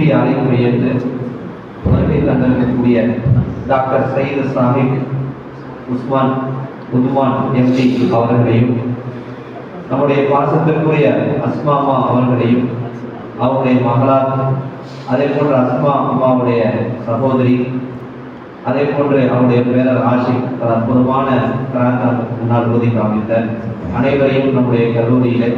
இந்த சிறிய அழைப்பை வருகை தந்திருக்கக்கூடிய டாக்டர் சயீது சாஹிப் உஸ்மான் உத்மான் எம்டி அவர்களையும் நம்முடைய பாசத்திற்குரிய அஸ்மாமா அவர்களையும் அவருடைய மகளார் அதே போன்று அஸ்மா அம்மாவுடைய சகோதரி அதே போன்று அவருடைய பேரர் ஆஷிக் பல அற்புதமான கலாச்சார முன்னாள் உறுதி காமித்த அனைவரையும் நம்முடைய கல்லூரியிலே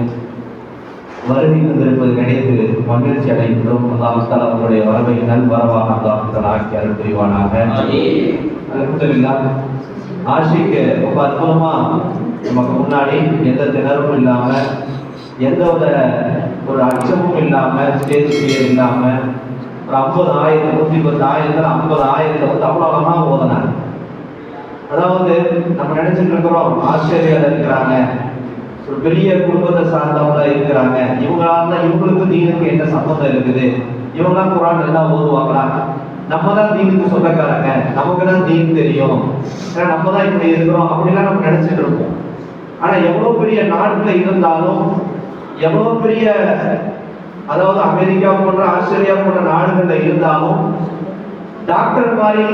வருகை தந்திருப்பது நினைத்து மகிழ்ச்சி அடைகின்றோம் அல்லாஹால அவருடைய வரவை நல் வரவாக அல்லாஹால ஆக்கி அருள் புரிவானாக. ஆஷிக்கு ரொம்ப அற்புதமா நமக்கு முன்னாடி எந்த திணறும் இல்லாம எந்த ஒரு அச்சமும் இல்லாம ஸ்டேஜ் ஃபியர் இல்லாம ஒரு ஐம்பது ஆயிரத்தி நூற்றி பத்து ஆயிரத்துல ஐம்பது ஆயிரத்தை வந்து அவ்வளோ அழகா ஓதுனாங்க. அதாவது நம்ம நினைச்சிட்டு இருக்கிறோம் ஆஸ்திரேலியால இருக்கிறாங்க ஒரு பெரிய குடும்பத்தை சார்ந்தவங்க இருக்கிறாங்க. இவங்களால இவங்களுக்கு தீனுக்கு என்ன சம்பந்தம் இருக்குது? இவங்களாம் குரான் எல்லாம் ஓதுவாங்களா? நம்ம தான் தீனுக்கு சொந்தக்காரங்க. நமக்கு தான் தீன் தெரியும். ஏன்னா நம்ம தான் இப்படி இருக்கிறோம் அப்படிலாம் நம்ம நினைச்சிட்டு இருப்போம். ஆனா எவ்வளவு பெரிய நாட்டுல இருந்தாலும் எவ்வளவு பெரிய அதாவது அமெரிக்கா போன்ற ஆஸ்திரேலியா போன்ற நாடுகள்ல இருந்தாலும் டாக்டர் மாதிரி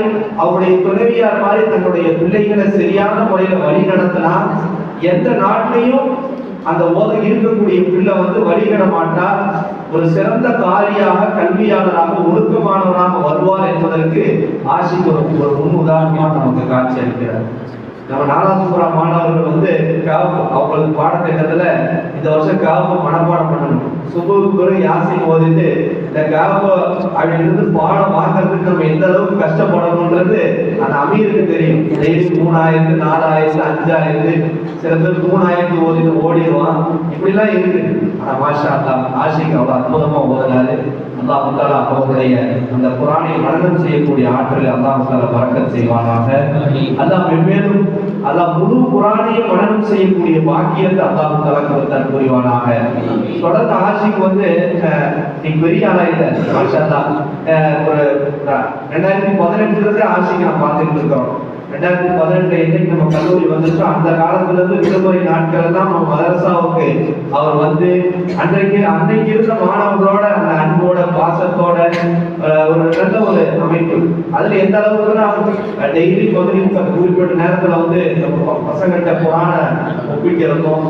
அவருடைய துணைவியார் மாதிரி தன்னுடைய பிள்ளைகளை சரியான முறையில வழி நடத்தினா எந்த நாட்டிலையும் அந்த ஓத இருக்கக்கூடிய பிள்ளை வந்து வழிகிட மாட்டார் ஒரு சிறந்த காரியாக கல்வியாளராக ஒழுக்கமானவராக வருவார் என்பதற்கு ஆசிக்கு ஒரு ஒரு முன் உதாரணமாக நமக்கு காட்சி அளிக்கிறார். நம்ம நாலாசுப்புரா மாணவர்கள் வந்து காப்பு அவங்களுக்கு பாடத்திட்டத்துல இந்த வருஷம் காப்பு மனப்பாடம் பண்ணணும். சுபுக்கு யாசையும் ஓதிட்டு இந்த காப்பு அப்படின்றது பாடம் வாங்குறதுக்கு நம்ம எந்த அளவுக்கு கஷ்டப்படணுன்றது அந்த அமீருக்கு தெரியும். டெய்லி மூணாயிரத்து நாலாயிரத்து அஞ்சாயிரத்து சில பேர் மூணாயிரத்து ஓதிட்டு ஓடிடுவான். இப்படிலாம் இருக்கு. ஆனா மாஷா அல்லா ஆஷிக் அவ்வளவு அற்புதமா ஓதினாரு. அல்லாஹ் முத்தாலா அவருடைய அந்த குரானை மனநம் செய்யக்கூடிய ஆற்றலை அல்லாஹ் முத்தாலா பறக்கத் செய்வானாக. அல்லாஹ் மென்மேலும் அல்லாஹ் முழு குரானையும் மனநம் செய்யக்கூடிய பாக்கியத்தை அல்லாஹ் முத்தாலா கொடுத்தார் புரிவானாக. தொடர்ந்து ஆஷிக் வந்து நீ பெரிய ஆளா இல்ல மாஷா ஒரு ரெண்டாயிரத்தி பதினெட்டுல இருந்து ஆஷிக் நான் பார்த்துட்டு இருக்கோம். ரெண்டாயிரத்தி பதினெட்டுல நம்ம கல்லூரி வந்துட்டோம். அந்த காலத்துல இருந்து விடுமுறை நாட்கள் தான் நம்ம மதரசாவுக்கு அவர் வந்து அன்றைக்கு அன்னைக்கு இருந்த மாணவர்களோட அந்த அன்போட பாசத்தோட ஒரு நல்ல ஒரு அமைப்பு. அதுல எந்த அளவுக்குன்னா டெய்லி பகுதி குறிப்பிட்ட நேரத்துல வந்து நம்ம பசங்கள்கிட்ட புராண ஒப்பிக்கிறதும்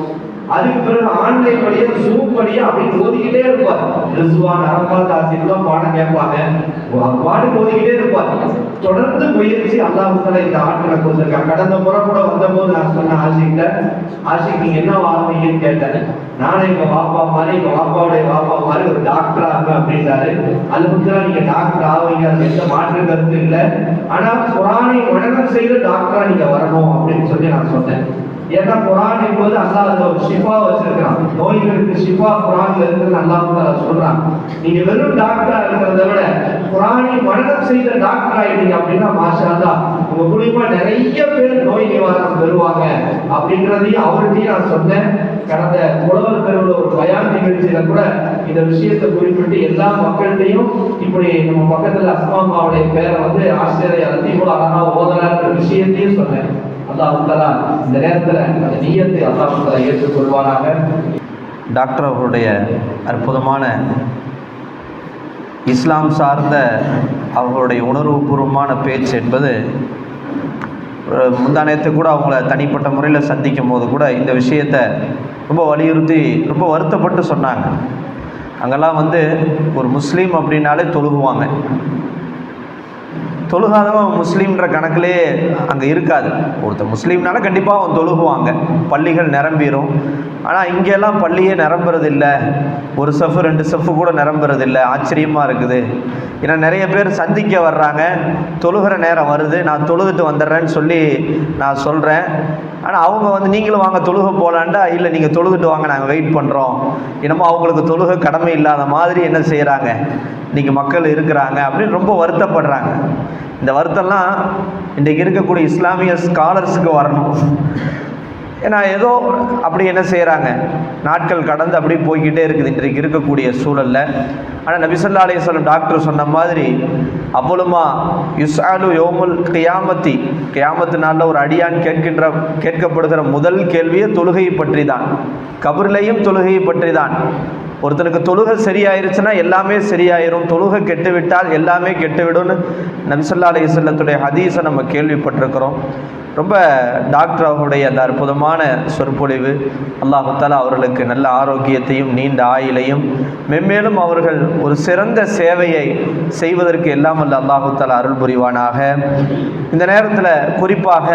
அதுக்கு பிறகு ஆன்லைன் வழியா ஜூம் வழியா அப்படி ஓதிக்கிட்டே இருப்பார். ரிசுவான் அரபாத் ஆசிரியர்லாம் பாடம் கேட்பாங்க. அவர் பாடம் ஓதிக்கிட்டே இருப்பார். தொடர்ந்து முயற்சி அல்லாஹால இந்த ஆட்களை கொடுத்துருக்காங்க கடந்த முறை கூட வந்தபோது நான் சொன்ன ஆஷிக்கிட்ட ஆஷிக் நீங்க என்ன ஆரம்பிங்கன்னு கேட்டேன். நானும் எங்க பாப்பா மாதிரி எங்க பாப்பாவுடைய பாப்பா மாதிரி ஒரு டாக்டர் ஆகும் அப்படின்றாரு அது வந்து நீங்க டாக்டர் ஆவீங்க. அது எந்த மாற்று கருத்து இல்லை. ஆனா குரானை மனநம் செய்து டாக்டரா நீங்க வரணும் அப்படின்னு சொல்லி நான் சொன்னேன். ஏன்னா குரான் என்பது அல்லாஹ் ஒரு ஷிஃபா வச்சிருக்கான் நோய்களுக்கு ஷிஃபா குரான்ல இருக்குன்னு அல்லாஹ் தஆலா சொல்றான். நீங்க வெறும் டாக்டரா இருக்கிறத விட குரானை மனநம் செய்த டாக்டர் ஆயிட்டீங்க அப்படின்னா மாஷா தான் உங்க மூலியமா நிறைய பேர் நோய் நிவாரணம் பெறுவாங்க அப்படின்றதையும் அவர்கிட்டயும் நான் சொன்னேன். கடந்த புலவர் பெருவில் ஒரு பயான் நிகழ்ச்சியில கூட இந்த விஷயத்தை குறிப்பிட்டு எல்லா மக்கள்கிட்டையும் இப்படி நம்ம பக்கத்துல அஸ்மா அம்மாவுடைய பேரை வந்து ஆசிரியர் லத்தீபுல் அழகா ஓதலான்ற விஷயத்தையும் சொன்னேன். அல்லாஹ் இந்த நேரத்தில் அந்த நீயத்தை அல்லாஹ் ஏற்றுக்கொள்வானாக. டாக்டர் அவருடைய அற்புதமான இஸ்லாம் சார்ந்த அவர்களுடைய உணர்வுபூர்வமான பேச்சு என்பது முந்தானயத்தை கூட அவங்கள தனிப்பட்ட முறையில் சந்திக்கும் போது கூட இந்த விஷயத்தை ரொம்ப வலியுறுத்தி ரொம்ப வருத்தப்பட்டு சொன்னாங்க. அங்கெல்லாம் வந்து ஒரு முஸ்லீம் அப்படின்னாலே தொழுகுவாங்க. தொழுகாதவன் முஸ்லீம்ன்ற கணக்கிலே அங்கே இருக்காது. ஒருத்தர் முஸ்லீம்னால கண்டிப்பாக அவன் தொழுகுவாங்க. பள்ளிகள் நிரம்பிடும் ஆனால் இங்கெல்லாம் பள்ளியே நிரம்புறதில்ல. ஒரு சஃப்பு ரெண்டு சஃப்பு கூட நிரம்புறதில்லை. ஆச்சரியமாக இருக்குது. ஏன்னா நிறைய பேர் சந்திக்க வர்றாங்க. தொழுகிற நேரம் வருது. நான் தொழுதுட்டு வந்துடுறேன்னு சொல்லி நான் சொல்கிறேன் ஆனால் அவங்க வந்து நீங்களும் வாங்க தொழுக போகலான்டா இல்லை நீங்கள் தொழுதுட்டு வாங்க நாங்கள் வெயிட் பண்ணுறோம் என்னமோ அவங்களுக்கு தொழுக கடமை இல்லாத மாதிரி என்ன செய்கிறாங்க இன்றைக்கி மக்கள் இருக்கிறாங்க அப்படின்னு ரொம்ப வருத்தப்படுறாங்க. இந்த வருத்தம்லாம் இன்றைக்கி இருக்கக்கூடிய இஸ்லாமிய ஸ்காலர்ஸுக்கு வரணும். ஏன்னா ஏதோ அப்படி என்ன செய்கிறாங்க நாட்கள் கடந்து அப்படி போய்கிட்டே இருக்குது. இன்றைக்கு இருக்கக்கூடிய சூழலில். ஆனால் நபிசல்லா அலையம் டாக்டர் சொன்ன மாதிரி அவ்வளோமா யுஸ்ஆலு யோமுல் கியாமத்தி கியாமத்து நாளில் ஒரு அடியான் கேட்கின்ற கேட்கப்படுகிற முதல் கேள்வியே தொழுகையை பற்றி தான் கபர்லையும் தொழுகையை பற்றி தான் ஒருத்தனுக்கு தொழுகை சரியாயிருச்சுன்னா எல்லாமே சரியாயிரும். தொழுகை கெட்டுவிட்டால் எல்லாமே கெட்டுவிடும்னு நபிசல்லா அலி செல்லத்துடைய ஹதீஸை நம்ம கேள்விப்பட்டிருக்கிறோம். ரொம்ப டாக்டர் அவர்களுடைய அந்த அற்புதமான சொற்பொழிவு அல்லாஹால அவர்களுக்கு நல்ல ஆரோக்கியத்தையும் நீண்ட ஆயுளையும் மென்மேலும் அவர்கள் ஒரு சிறந்த சேவையை செய்வதற்கு எல்லாம் அல்ல அல்லாஹால அருள் புரிவானாக. இந்த நேரத்தில் குறிப்பாக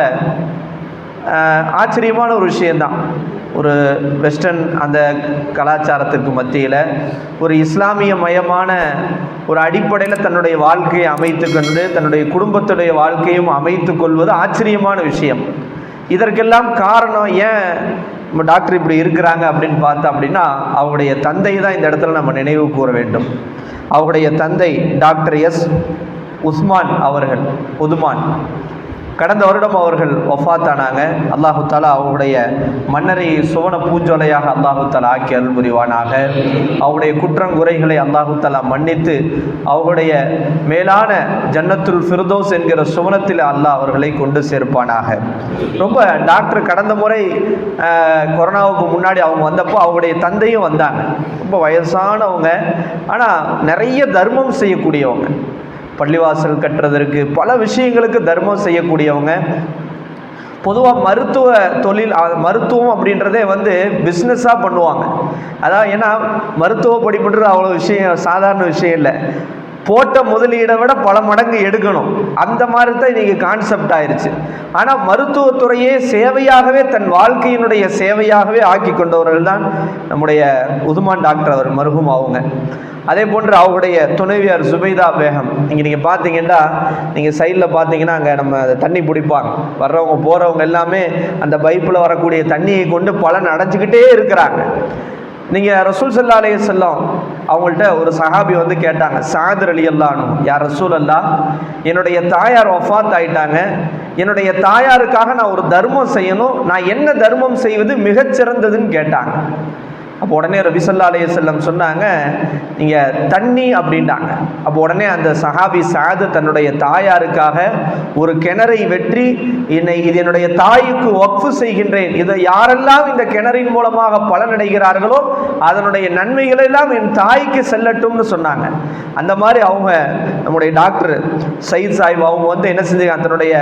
ஆச்சரியமான ஒரு விஷயந்தான் ஒரு வெஸ்டர்ன் அந்த கலாச்சாரத்திற்கு மத்தியில் ஒரு இஸ்லாமிய மயமான ஒரு அடிப்படையில் தன்னுடைய வாழ்க்கையை அமைத்து கொண்டு தன்னுடைய குடும்பத்துடைய வாழ்க்கையும் அமைத்து கொள்வது ஆச்சரியமான விஷயம். இதற்கெல்லாம் காரணம் ஏன் நம்ம டாக்டர் இப்படி இருக்கிறாங்க அப்படின்னு பார்த்தா அப்படின்னா அவருடைய தந்தை தான் இந்த இடத்துல நம்ம நினைவு கூற வேண்டும். அவருடைய தந்தை டாக்டர் எஸ் உஸ்மான் அவர்கள் உதுமான். கடந்த வருடம் அவர்கள் ஒஃபாத்தானாங்க அல்லாஹு தாலா அவருடைய மன்னரை சுவன பூஞ்சோலையாக அல்லாஹு தாலா ஆக்கி அருள் புரிவானாக அவருடைய குற்றங்குறைகளை அல்லாஹு தாலா மன்னித்து அவருடைய மேலான ஜன்னத்துல் ஃபிர்தோஸ் என்கிற சுவனத்தில் அல்லாஹ் அவர்களை கொண்டு சேர்ப்பானாக. ரொம்ப டாக்டர் கடந்த முறை கொரோனாவுக்கு முன்னாடி அவங்க வந்தப்போ அவருடைய தந்தையும் வந்தாங்க. ரொம்ப வயசானவங்க. ஆனால் நிறைய தர்மம் செய்யக்கூடியவங்க. பள்ளிவாசல் கட்டுறதற்கு பல விஷயங்களுக்கு தர்மம் செய்யக்கூடியவங்க. பொதுவாக மருத்துவ தொழில் மருத்துவம் அப்படின்றதே வந்து பிஸ்னஸாக பண்ணுவாங்க. அதான் ஏன்னா மருத்துவ படிப்புன்றது அவ்வளோ விஷயம் சாதாரண விஷயம் இல்லை. போட்ட முதலீடை விட பல மடங்கு எடுக்கணும். அந்த மாதிரி தான் இன்றைக்கி கான்செப்ட் ஆயிடுச்சு ஆனால் மருத்துவத்துறையே சேவையாகவே தன் வாழ்க்கையினுடைய சேவையாகவே ஆக்கி கொண்டவர்கள் தான் நம்முடைய உதுமான் டாக்டர் அவர் மருகும் அவங்க அதே போன்று அவருடைய துணைவியார் சுபைதா பேகம். இங்கே நீங்கள் பார்த்தீங்கன்னா நீங்கள் சைடில் பார்த்தீங்கன்னா அங்கே நம்ம அதை தண்ணி பிடிப்பாங்க. வர்றவங்க போகிறவங்க எல்லாமே அந்த பைப்பில் வரக்கூடிய தண்ணியை கொண்டு பலன் அடைஞ்சிக்கிட்டே இருக்கிறாங்க. நீங்கள் ரசூல் சல்லா அலைய செல்லம் அவங்கள்ட்ட ஒரு சஹாபி வந்து கேட்டாங்க சாதர் அலி அல்லானும் யார் ரசூல் அல்லா என்னுடைய தாயார் வஃபாத் ஆயிட்டாங்க. என்னுடைய தாயாருக்காக நான் ஒரு தர்மம் செய்யணும். நான் என்ன தர்மம் செய்வது மிகச்சிறந்ததுன்னு கேட்டாங்க. அப்போ உடனே ரபிசல்லா அலைய செல்லம் சொன்னாங்க நீங்கள் தண்ணி அப்படின்ட்டாங்க அப்போ உடனே அந்த சஹாபி சாது தன்னுடைய தாயாருக்காக ஒரு கிணறை வெற்றி என்னை இது என்னுடைய தாய்க்கு ஒக்ஃபு செய்கின்றேன். இதை யாரெல்லாம் இந்த கிணறின் மூலமாக பலனடைகிறார்களோ அதனுடைய நன்மைகள் எல்லாம் என் தாய்க்கு செல்லட்டும்னு சொன்னாங்க. அந்த மாதிரி அவங்க நம்முடைய டாக்டர் சயித் சாஹிப் அவங்க வந்து என்ன செஞ்சாங்க தன்னுடைய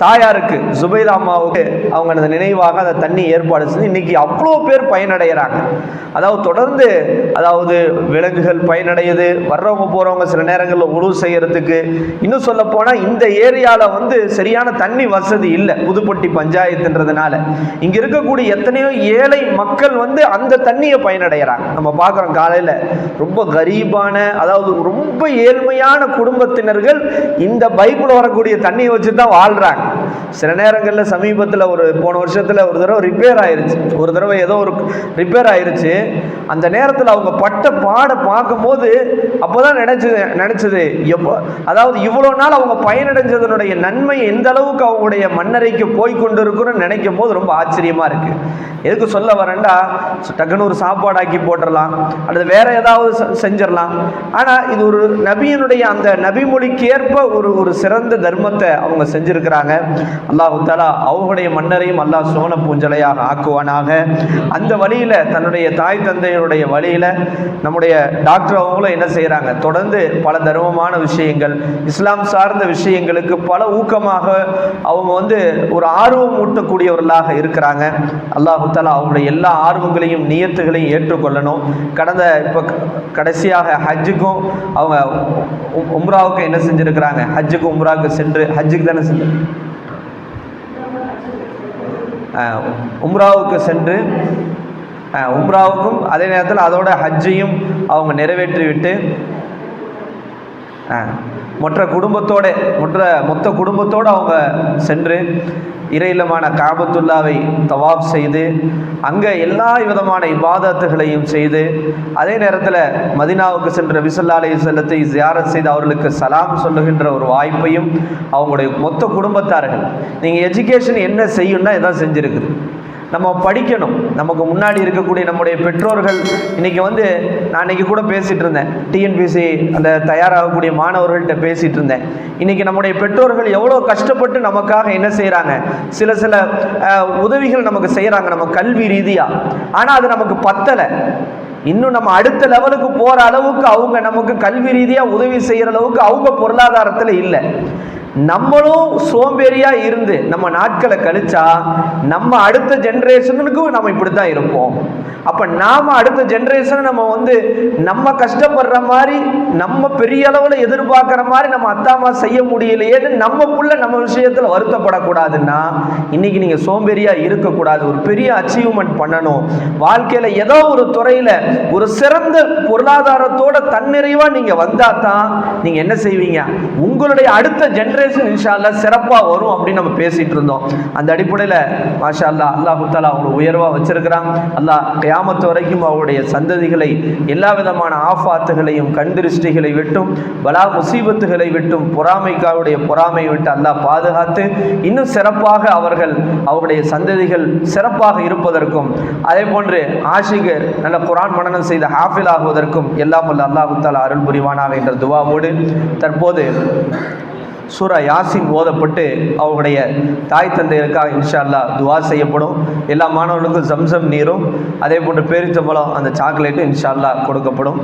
தாயாருக்கு சுபைதா அம்மாவுக்கு அவங்க அந்த நினைவாக அந்த தண்ணி ஏற்பாடு செஞ்சு இன்னைக்கு அவ்வளோ பேர் பயனடைகிறாங்க அதாவது தொடர்ந்து அதாவது விலங்குகள் பயனடையுது வர்றவங்க போகிறவங்க சில நேரங்களில் உழவு செய்யறதுக்கு. இன்னும் சொல்ல போனால் இந்த ஏரியாவில் வந்து சரியான தண்ணி வசதி இல்லை புதுப்பட்டி பஞ்சாயத்துன்றதுனால. இங்கே இருக்கக்கூடிய எத்தனையோ ஏழை மக்கள் வந்து அந்த தண்ணியை பயனடைகிறாங்க நம்ம பார்க்குறோம் காலையில் ரொம்ப கரீபான அதாவது ரொம்ப ஏழ்மையான குடும்பத்தினர்கள் இந்த பைப்பில் வரக்கூடிய தண்ணியை வச்சு தான் வாழ்கிறாங்க சில நேரங்களில் சமீபத்தில் ஒரு போன வருஷத்தில் ஒரு தடவை ரிப்பேர் ஆயிருச்சு. ஒரு தடவை ஏதோ ஒரு ரிப்பேர் ஆயிருச்சு. அந்த நேரத்தில் அவங்க பட்ட பாட பார்க்கும்போது அப்போ தான் நினச்சது நினச்சது எப்போ அதாவது இவ்வளோ நாள் அவங்க பயனடைஞ்சதனுடைய நன்மை எந்த அளவுக்கு அவங்களுடைய மண்ணறைக்கு போய் கொண்டு இருக்குன்னு நினைக்கும் போது ரொம்ப ஆச்சரியமாக இருக்குது எதுக்கு சொல்ல வரேன்டா? டக்குன்னு ஒரு சாப்பாடாக்கி போட்டுடலாம் அல்லது வேற ஏதாவது செஞ்சிடலாம். ஆனால் இது ஒரு நபியினுடைய அந்த நபிமொழிக்கு ஏற்ப ஒரு ஒரு சிறந்த தர்மத்தை அவங்க செஞ்சுருக்கிறாங்க. அல்லாஹு தாலா அவங்களுடைய மன்னரையும் அல்லாஹ் சோன பூஞ்சலையாக ஆக்குவானாக. அந்த வழியில் தன்னுடைய தாய் ஆசிரியருடைய வழியில் நம்முடைய டாக்டர் அவங்களும் என்ன செய்கிறாங்க தொடர்ந்து பல தர்மமான விஷயங்கள் இஸ்லாம் சார்ந்த விஷயங்களுக்கு பல ஊக்கமாக அவங்க வந்து ஒரு ஆர்வம் ஊட்டக்கூடியவர்களாக இருக்கிறாங்க. அல்லாஹு தாலா அவங்களுடைய எல்லா ஆர்வங்களையும் நியத்துகளையும் ஏற்றுக்கொள்ளணும். கடந்த இப்போ கடைசியாக ஹஜ்ஜுக்கும் அவங்க உம்ராவுக்கும் என்ன செஞ்சுருக்கிறாங்க? ஹஜ்ஜுக்கு உம்ராவுக்கு சென்று ஹஜ்ஜுக்கு தானே செஞ்சு உம்ராவுக்கு சென்று உம்ராவுக்கும் அதே நேரத்தில் அதோட ஹஜ்ஜையும் அவங்க நிறைவேற்றிவிட்டு மற்ற குடும்பத்தோட மற்ற மொத்த குடும்பத்தோடு அவங்க சென்று இறையிலமான காபத்துல்லாவை தவாப் செய்து அங்கே எல்லா விதமான இபாதத்துகளையும் செய்து அதே நேரத்தில் மதினாவுக்கு சென்ற விசல்லா அலைஹி செல்லத்தை ஜியாரத் செய்து அவர்களுக்கு சலாம் சொல்லுகின்ற ஒரு வாய்ப்பையும் அவங்களுடைய மொத்த குடும்பத்தார்கள். நீங்கள் எஜுகேஷன் என்ன செய்யணும்னா இதான் செஞ்சுருக்குது. நம்ம படிக்கணும். நமக்கு முன்னாடி இருக்கக்கூடிய நம்முடைய பெற்றோர்கள் இன்னைக்கு வந்து நான் இன்னைக்கு கூட பேசிட்டு இருந்தேன். டிஎன்பிசி அந்த தயாராகக்கூடிய மாணவர்கள்ட்ட பேசிட்டு இருந்தேன். இன்னைக்கு நம்முடைய பெற்றோர்கள் எவ்வளோ கஷ்டப்பட்டு நமக்காக என்ன செய்கிறாங்க சில சில உதவிகள் நமக்கு செய்கிறாங்க நம்ம கல்வி ரீதியாக ஆனால் அது நமக்கு பத்தலை. இன்னும் நம்ம அடுத்த லெவலுக்கு போகிற அளவுக்கு அவங்க நமக்கு கல்வி ரீதியாக உதவி செய்கிற அளவுக்கு அவங்க பொருளாதாரத்தில் இல்லை. நம்மளும் சோம்பேறியா இருந்து நம்ம நாட்களை கழிச்சா நம்ம அடுத்த ஜென்ரேஷனுக்கும் நம்ம இப்படி தான் இருப்போம். அப்ப நாம அடுத்த ஜென்ரேஷனை நம்ம வந்து நம்ம கஷ்டப்படுற மாதிரி நம்ம பெரிய அளவில் எதிர்பார்க்குற மாதிரி நம்ம அத்தாமா செய்ய முடியலையேன்னு நம்ம புள்ள நம்ம விஷயத்துல வருத்தப்படக்கூடாதுன்னா இன்னைக்கு நீங்க சோம்பேறியா இருக்கக்கூடாது. ஒரு பெரிய அச்சீவ்மெண்ட் பண்ணணும். வாழ்க்கையில ஏதோ ஒரு துறையில ஒரு சிறந்த பொருளாதாரத்தோட தன்னிறைவா நீங்க வந்தா தான் நீங்க என்ன செய்வீங்க? உங்களுடைய அடுத்த ஜென்ரேஷன் இன்ஷால்லா சிறப்பா வரும் அப்படின்னு நம்ம பேசிட்டு இருந்தோம். அந்த அடிப்படையில மாஷா அல்லா அல்லாஹு தாலா அவங்களை உயர்வா வச்சிருக்கிறான். அல்லாஹ் கியாமத்து வரைக்கும் அவருடைய சந்ததிகளை எல்லா விதமான ஆஃபாத்துகளையும் கண்திருஷ்டிகளை விட்டும் பலா முசீபத்துகளை விட்டும் பொறாமைக்காவுடைய பொறாமை விட்டு அல்லாஹ் பாதுகாத்து இன்னும் சிறப்பாக அவர்கள் அவருடைய சந்ததிகள் சிறப்பாக இருப்பதற்கும் அதே போன்று ஆஷிகர் நல்ல குரான் மனனம் செய்த ஹாஃபில் ஆகுவதற்கும் எல்லாம் வல்ல அல்லாஹு தாலா அருள் புரிவானாக என்ற துவாவோடு தற்போது சூரா யாசின் ஓதப்பட்டு அவருடைய தாய் தந்தையருக்காக இன்ஷா அல்லா துவா செய்யப்படும். எல்லா மாணவர்களுக்கும் ஜம்சம் நீரும் அதே போன்று பேரிச்சம்பழம் அந்த சாக்லேட்டும் இன்ஷா அல்லா கொடுக்கப்படும்.